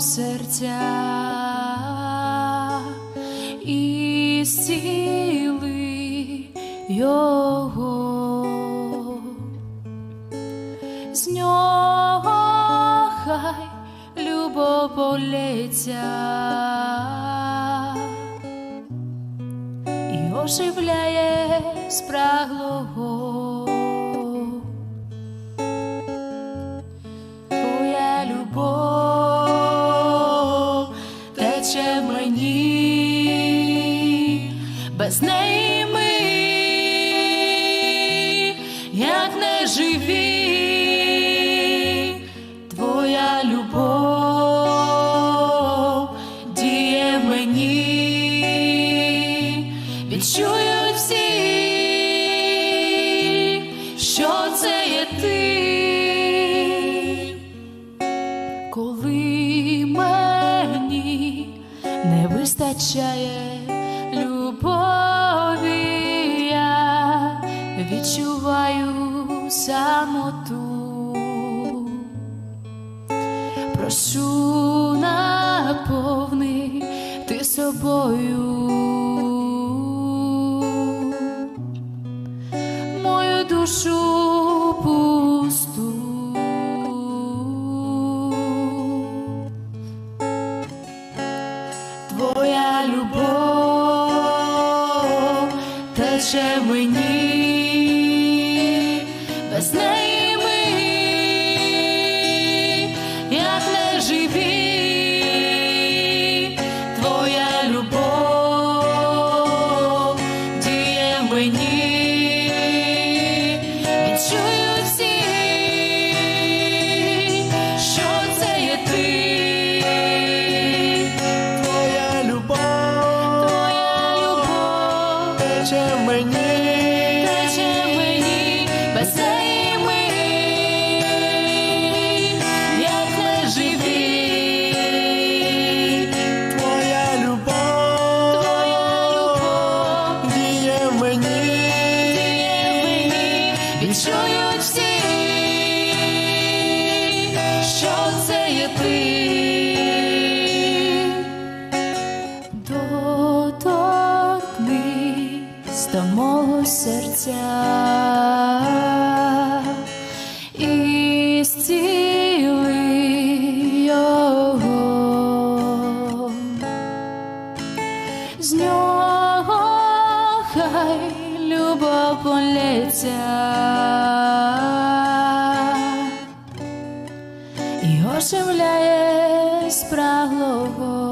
серця і зціли його, з нього хай любов полється і оживляє спраглого. Як не живі, твоя любов діє мені, відчують всі, що це є ти. Коли мені не вистачає любові, я відчуваю самоту. Прошу наповни ти собою мою душу пусту. Твоя любов тече мені, мені, відчують всі, що це є ти. Твоя любов Твоя любов тече в мені, відчують всі, що це є ти. Доторкнись до мого серця і зціли його. З нього хай любов полється оживляє спраглого.